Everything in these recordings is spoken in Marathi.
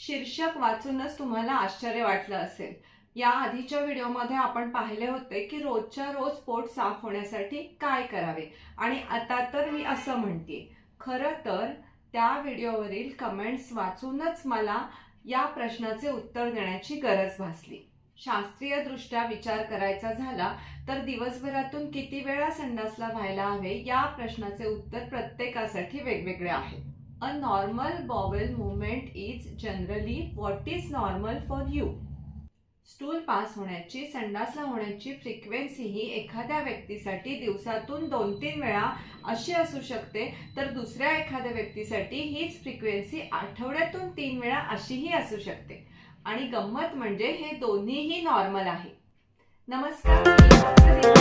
शीर्षक वाचूनच तुम्हाला आश्चर्य वाटलं असेल. या आधीच्या व्हिडिओमध्ये आपण पाहिले होते की रोजच्या रोज पोट साफ होण्यासाठी काय करावे? आणि आता तर मी असं म्हणते खरं तर त्या व्हिडिओवरील कमेंट्स वाचूनच मला या प्रश्नाचे उत्तर देण्याची गरज भासली. शास्त्रीय दृष्ट्या विचार करायचा झाला तर दिवसभरातून किती वेळा संडासला व्हायला हवे या प्रश्नाचे उत्तर प्रत्येकासाठी वेगवेगळे आहे. A normal bowel movement is generally what is normal for you stool pass होण्याची संडासला होण्याची फ्रिक्वेन्सी ही एखाद्या व्यक्तीसाठी दिवसातून दोन तीन वेळा अशी असू शकते. तर दुसऱ्या एखाद्या व्यक्तीसाठी हीच फ्रिक्वेन्सी आठवड्यातून तीन वेळा अशीही असू शकते. आणि गंमत म्हणजे हे दोन्हीही नॉर्मल आहे. नमस्कार म्हणजे,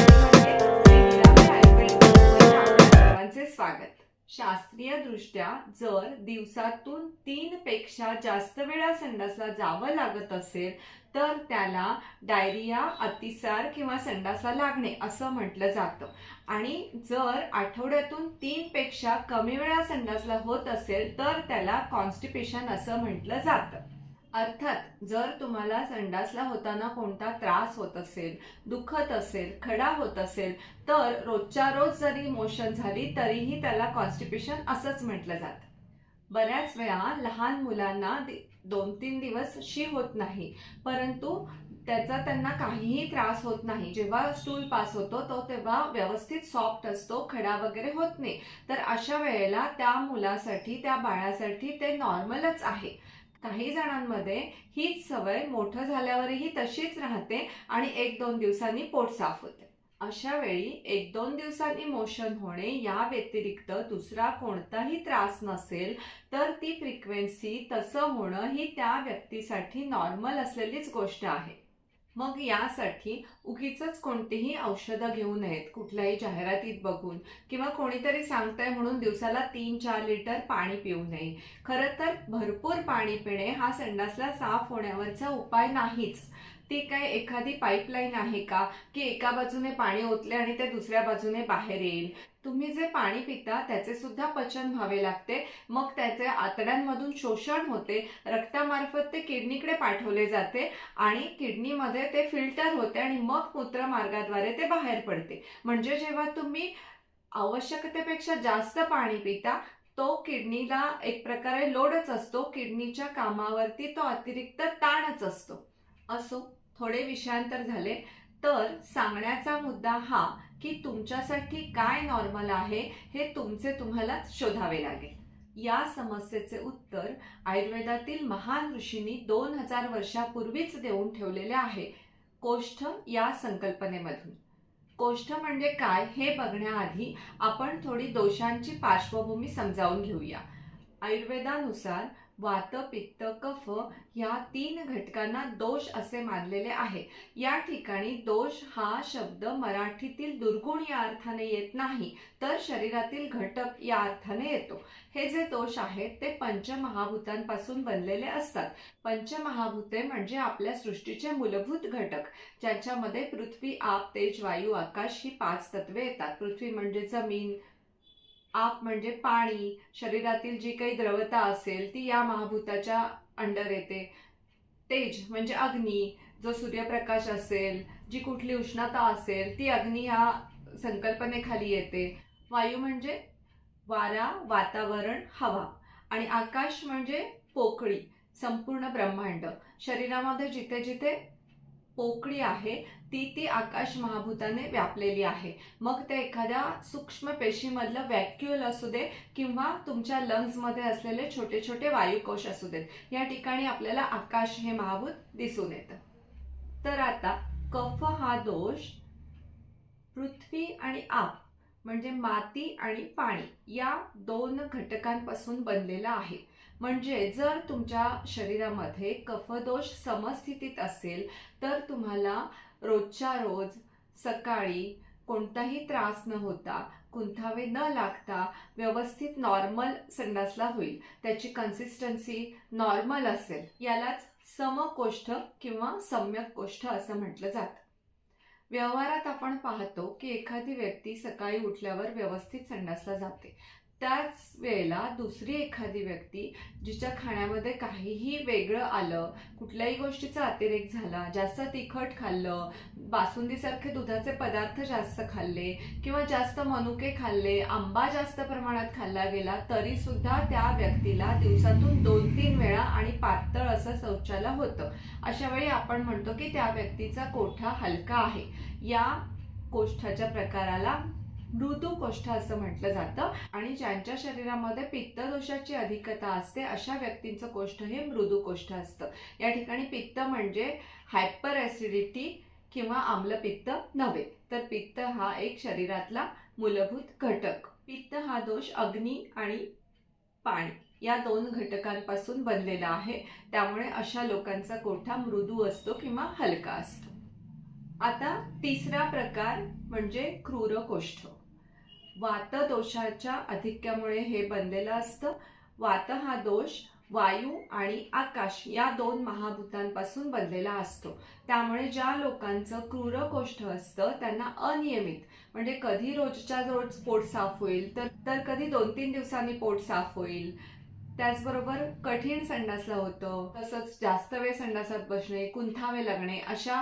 सर्वांचे स्वागत. शास्त्रीय दृष्ट्या जर दिवसातून तीन पेक्षा जास्त वेळा संडासला जावं लागत असेल तर त्याला डायरिया अतिसार किंवा संडासा लागणे असं म्हटलं जातं. आणि जर आठवड्यातून तीन पेक्षा कमी वेळा संडासला होत असेल तर त्याला कॉन्स्टिपेशन असं म्हटलं जातं. अर्थात जर तुम्हाला संडासला होताना कोणता त्रास होत असेल दुखत असेल खडा होत असेल तर रोजच्या रोज जरी मोशन झाली तरीही त्याला कॉन्स्टिपेशन असंच म्हटलं जातं. बऱ्याच वेळा लहान मुलांना दोन तीन दिवस शी होत नाही परंतु त्याचा त्यांना काहीही त्रास होत नाही. जेव्हा स्टूल पास होतो तो तेव्हा व्यवस्थित सॉफ्ट असतो खडा वगैरे होत नाही. तर अशा वेळेला त्या मुलासाठी त्या बाळासाठी ते नॉर्मलच आहे. काही जणांमध्ये हीच सवय मोठं झाल्यावरही तशीच राहते आणि एक दोन दिवसांनी पोट साफ होते. अशा वेळी एक दोन दिवसांनी मोशन होणे या व्यतिरिक्त दुसरा कोणताही त्रास नसेल तर ती फ्रिक्वेन्सी तसं होणं ही त्या व्यक्तीसाठी नॉर्मल असलेलीच गोष्ट आहे. मग यासाठी उगीच कोणतीही औषधं घेऊ नयेत कुठल्याही जाहिरातीत बघून किंवा कोणीतरी सांगतंय म्हणून दिवसाला तीन चार लिटर पाणी पिऊ नये. खरं तर भरपूर पाणी पिणे हा संडासला साफ होण्यावरचा उपाय नाहीच. ती काय एखादी पाईपलाईन आहे का? की एका बाजूने पाणी ओतले आणि ते दुसऱ्या बाजूने बाहेर येईल. तुम्ही जे पाणी पिता त्याचे सुद्धा पचन व्हावे लागते. मग त्याचे आतड्यांमधून शोषण होते. रक्तामार्फत ते किडनीकडे पाठवले जाते आणि किडनीमध्ये ते फिल्टर होते आणि मग मूत्रमार्गाद्वारे ते बाहेर पडते. म्हणजे जेव्हा तुम्ही आवश्यकतेपेक्षा जास्त पाणी पिता तो किडनीला एक प्रकारे लोडच असतो. किडनीच्या कामावरती तो अतिरिक्त ताणच असतो. असो. थोडे विषयांतर झाले. तर सांगण्याचा मुद्दा हा की तुमच्यासाठी काय नॉर्मल आहे हे तुमचे तुम्हाला शोधावे लागेल. या समस्येचे उत्तर आयुर्वेदातील महान ऋषींनी दोन हजार वर्षापूर्वीच देऊन ठेवलेले आहे. कोष्ठ या संकल्पनेमधून. कोष्ठ म्हणजे काय हे बघण्याआधी आपण थोडी दोषांची पार्श्वभूमी समजावून घेऊया. आयुर्वेदानुसार वात पित्त कफ या तीन घटकांना दोष असे मानलेले आहे. या ठिकाणी दोष हा शब्द मराठीतील दुर्गुण या अर्थाने येत नाही तर शरीरातील घटक या अर्थाने येतो. हे जे दोष आहेत ते पंचमहाभूतांपासून बनलेले असतात. पंचमहाभूते म्हणजे आपल्या सृष्टीचे मूलभूत घटक ज्याच्यामध्ये पृथ्वी आप तेज वायू आकाश ही पाच तत्वे येतात. पृथ्वी म्हणजे जमीन आप म्हणजे पाणी शरीरातील जी काही द्रवता असेल ती या महाभूताच्या अंडर येते. तेज म्हणजे अग्नी जो सूर्यप्रकाश असेल जी कुठली उष्णता असेल ती अग्नी ह्या संकल्पनेखाली येते. वायू म्हणजे वारा वातावरण हवा. आणि आकाश म्हणजे पोकळी संपूर्ण ब्रह्मांड. शरीरामध्ये जिथे जिथे पोकळी आहे ती ती आकाश महाभूताने व्यापलेली आहे. मग ते एखाद्या सूक्ष्म पेशीमधलं व्हॅक्युअल असू दे किंवा तुमच्या लंग्समध्ये असलेले छोटे छोटे वायुकोश असू देत. या ठिकाणी आपल्याला आकाश हे महाभूत दिसून येतं. तर आता कफ हा दोष पृथ्वी आणि आप म्हणजे माती आणि पाणी या दोन घटकांपासून बनलेला आहे. म्हणजे जर तुमच्या शरीरामध्ये कफदोष समस्थितीत असेल तर तुम्हाला रोजच्या रोज सकाळी कोणताही त्रास न होता कुंथावे न लागता व्यवस्थित नॉर्मल संडासला होईल. त्याची कन्सिस्टन्सी नॉर्मल असेल. यालाच समकोष्ठ किंवा सम्यक कोष्ठ असं म्हटलं जातं. व्यवहारात आपण पाहतो की एखादी व्यक्ती सकाळी उठल्यावर व्यवस्थित संडासला जाते. त्याच वेळेला दुसरी एखादी व्यक्ती जिच्या खाण्यामध्ये काहीही वेगळं आलं कुठल्याही गोष्टीचा अतिरेक झाला जास्त तिखट खाल्लं बासुंदीसारखे दुधाचे पदार्थ जास्त खाल्ले किंवा जास्त मनुके खाल्ले आंबा जास्त प्रमाणात खाल्ला गेला तरी सुद्धा त्या व्यक्तीला दिवसातून दोन तीन वेळा आणि पातळ असं शौचाला होतं. अशा वेळी आपण म्हणतो की त्या व्यक्तीचा कोठा हलका आहे. या कोष्ठाच्या प्रकाराला मृदू कोष्ठ असं म्हटलं जातं. आणि ज्यांच्या शरीरामध्ये पित्तदोषाची अधिकता असते अशा व्यक्तींचं कोष्ठ हे मृदू कोष्ठ असतं. या ठिकाणी पित्त म्हणजे हायपर ॲसिडिटी किंवा आम्लपित्त नव्हे. तर पित्त हा एक शरीरातला मूलभूत घटक. पित्त हा दोष अग्नी आणि पाणी या दोन घटकांपासून बनलेला आहे. त्यामुळे अशा लोकांचा कोठा मृदू असतो किंवा हलका असतो. आता तिसरा प्रकार म्हणजे क्रूरकोष्ठ. वातदोषाच्या अधिक्यामुळे हे बनलेलं असतं. वात हा दोष वायू आणि आकाश या दोन महाभूतांपासून बनलेला असतो. त्यामुळे ज्या लोकांचं क्रूरकोष्ठ असतं त्यांना अनियमित म्हणजे कधी रोजच्या रोज पोट साफ होईल तर तर कधी दोन तीन दिवसांनी पोट साफ होईल. त्याचबरोबर कठीण संडासला होतं तसंच जास्त वेळ संडासात बसणे कुंथावे लागणे अशा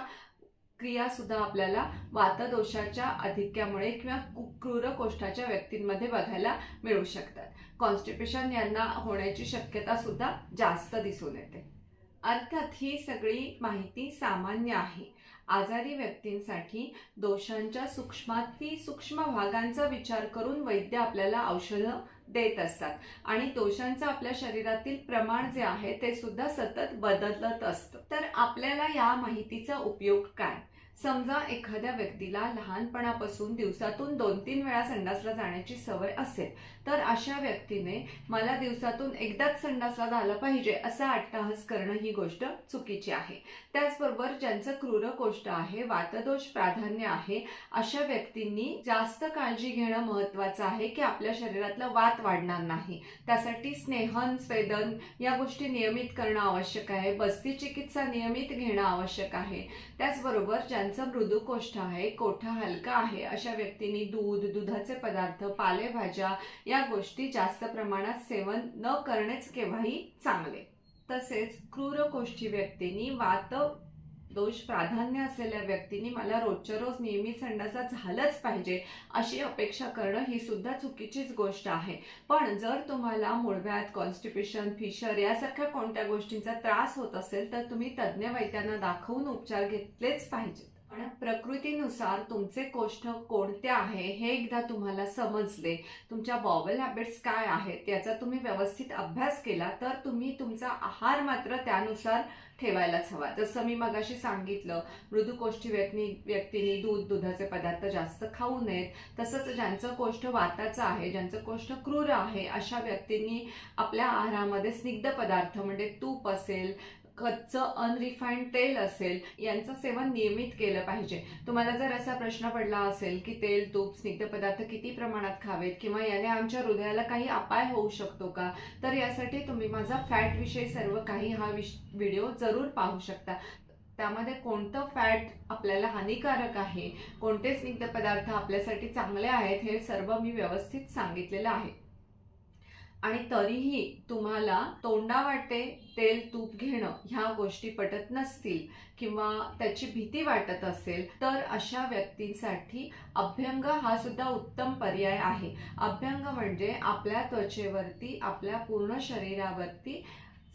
क्रिया सुद्धा आपल्याला वातदोषाच्या अधिक्यामुळे किंवा कु- क्रूरकोष्ठाच्या व्यक्तींमध्ये बघायला मिळू शकतात. कॉन्स्टिपेशन यांना होण्याची शक्यता सुद्धा जास्त दिसून येते. अर्थात ही सगळी माहिती सामान्य आहे. आजारी व्यक्तींसाठी दोषांच्या सूक्ष्माती सूक्ष्म भागांचा विचार करून वैद्य आपल्याला औषधं देत असतात. आणि दोषांचं आपल्या शरीरातील प्रमाण जे आहे ते सुद्धा सतत बदलत असतं. तर आपल्याला या माहितीचा उपयोग काय? समजा एखाद्या व्यक्तीला लहानपणापासून दिवसातून दोन तीन वेळा संडासला जाण्याची सवय असेल तर अशा व्यक्तीने मला दिवसातून एकदाच संडासला झाला पाहिजे असा अट्टाहस करणं ही गोष्ट चुकीची आहे. त्याचबरोबर ज्यांचं क्रूरकोष्ठ आहे वातदोष प्राधान्य आहे अशा व्यक्तींनी जास्त काळजी घेणं महत्वाचं आहे की आपल्या शरीरातलं वात वाढणार नाही. त्यासाठी स्नेहन स्वेदन या गोष्टी नियमित करणं आवश्यक आहे. बस्ती चिकित्सा नियमित घेणं आवश्यक आहे. त्याचबरोबर ज्यांचा मृदुकोष्ठ आहे कोठा हलका आहे अशा व्यक्तींनी दूध दुधाचे पदार्थ पालेभाज्या या गोष्टी जास्त प्रमाणात सेवन न करणेच केव्हाही चांगले. तसेच क्रूरकोष्ठी व्यक्तींनी वात दोष प्राधान्य असलेल्या व्यक्तींनी मला रोजच्या रोज नियमित संडासा झालंच पाहिजे अशी अपेक्षा करणं ही सुद्धा चुकीचीच गोष्ट आहे. पण जर तुम्हाला मुळव्यात कॉन्स्टिपेशन फिशर यासारख्या कोणत्या गोष्टींचा त्रास होत असेल तर तुम्ही तज्ज्ञ वैद्यांना दाखवून उपचार घेतलेच पाहिजेत. पण प्रकृतीनुसार तुमचे कोष्ठ कोणते आहे हे एकदा तुम्हाला समजले. तुमच्या बॉबल हॅबिट्स काय आहेत याचा तुम्ही व्यवस्थित अभ्यास केला तर तुम्ही तुमचा आहार मात्र त्यानुसार ठेवायलाच हवा. जसं मी मगाशी सांगितलं मृदुकोष्ठी व्यक्ती व्यक्तींनी दूध दुधाचे पदार्थ जास्त खाऊ नयेत. तसंच ज्यांचं कोष्ठ वाताचं आहे ज्यांचं कोष्ठ क्रूर आहे अशा व्यक्तींनी आपल्या आहारामध्ये स्निग्ध पदार्थ म्हणजे तूप असेल कच्चं अनरिफाईंड तेल असेल यांचं सेवन नियमित केलं पाहिजे. तुम्हाला जर असा प्रश्न पडला असेल की तेल तूप स्निग्ध पदार्थ किती प्रमाणात खावेत किंवा याने आमच्या हृदयाला काही अपाय होऊ शकतो का तर यासाठी तुम्ही माझा फॅट विषयी सर्व काही हा विश व्हिडिओ जरूर पाहू शकता. त्यामध्ये कोणतं फॅट आपल्याला हानिकारक आहे कोणते स्निग्ध पदार्थ आपल्यासाठी चांगले आहेत हे सर्व मी व्यवस्थित सांगितलेलं आहे. आणि तरीही तुम्हाला तोंडावाटे तेल तूप घेणं ह्या गोष्टी पटत नसतील किंवा त्याची भीती वाटत असेल तर अशा व्यक्तींसाठी अभ्यंग हा सुद्धा उत्तम पर्याय आहे. अभ्यंग म्हणजे आपल्या त्वचेवरती आपल्या पूर्ण शरीरावरती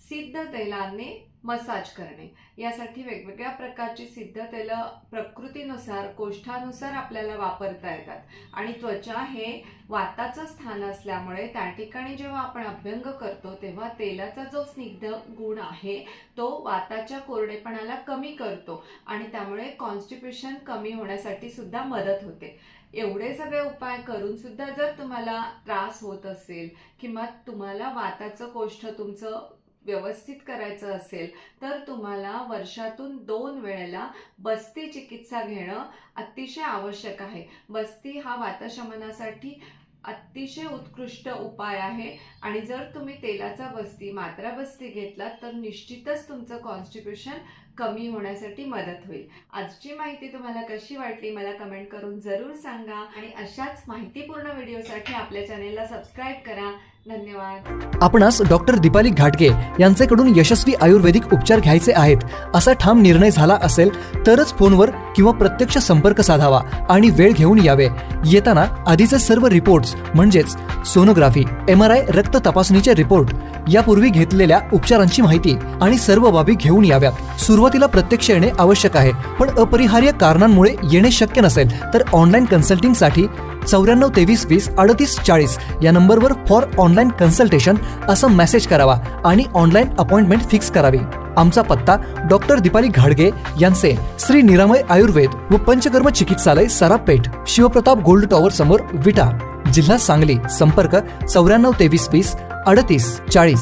सिद्ध तेलाने मसाज करणे. यासाठी वेगवेगळ्या प्रकारची सिद्ध तेलं प्रकृतीनुसार कोष्ठानुसार आपल्याला वापरता येतात. आणि त्वचा हे वाताचं स्थान असल्यामुळे त्या ठिकाणी जेव्हा आपण अभ्यंग करतो तेव्हा तेलाचा जो स्निग्ध गुण आहे तो वाताच्या कोरडेपणाला कमी करतो आणि त्यामुळे कॉन्स्टिपेशन कमी होण्यासाठी सुद्धा मदत होते. एवढे सगळे उपाय करून सुद्धा जर तुम्हाला त्रास होत असेल किंवा तुम्हाला वाताचं कोष्ठ तुमचं व्यवस्थित करायचं असेल तर तुम्हाला वर्षातून दोन वेळेला बस्ती चिकित्सा घेणं अतिशय आवश्यक आहे. बस्ती हा वातशमनासाठी अतिशय उत्कृष्ट उपाय आहे आणि जर तुम्ही तेलाचा बस्ती मात्रा बस्ती घेतलात तर निश्चितच तुमचं कॉन्स्टिट्युशन कमी होण्यासाठी मदत होईल. आजची माहिती तुम्हाला कशी वाटली मला कमेंट करून जरूर सांगा. आणि अशाच माहितीपूर्ण व्हिडिओसाठी आपल्या चॅनेलला सबस्क्राईब करा. धन्यवाद. आपणास डॉक्टर दीपाली घाटगे यांच्याकडून यशस्वी आयुर्वेदिक उपचार घ्यायचे आहेत असा ठाम निर्णय झाला असेल तरच फोनवर किंवा प्रत्यक्ष संपर्क साधावा आणि वेळ घेऊन यावे. येताना आधीचे सर्व रिपोर्ट्स म्हणजेच सोनोग्राफी एम आर आय रक्त तपासणीचे रिपोर्ट यापूर्वी घेतलेल्या उपचारांची माहिती आणि सर्व बाबी घेऊन याव्यात. सुरुवातीला प्रत्यक्ष येणे आवश्यक आहे पण अपरिहार्य कारणांमुळे येणे शक्य नसेल तर ऑनलाईन कन्सल्टिंगसाठी चौऱ्याण्णव तेवीस वीस अडतीस चाळीस या नंबरवर फॉर ऑनलाईन कन्सल्टेशन असं मेसेज करावा आणि ऑनलाईन अपॉइंटमेंट फिक्स करावी. आमचा पत्ता डॉक्टर दीपाली घाडगे यांचे श्री निरामय आयुर्वेद व पंचकर्म चिकित्सालय सरापेठ शिवप्रताप गोल्ड टॉवर समोर विटा. जिल्हा सांगली संपर्क चौऱ्याण्णव तेवीस वीस अडतीस चाळीस.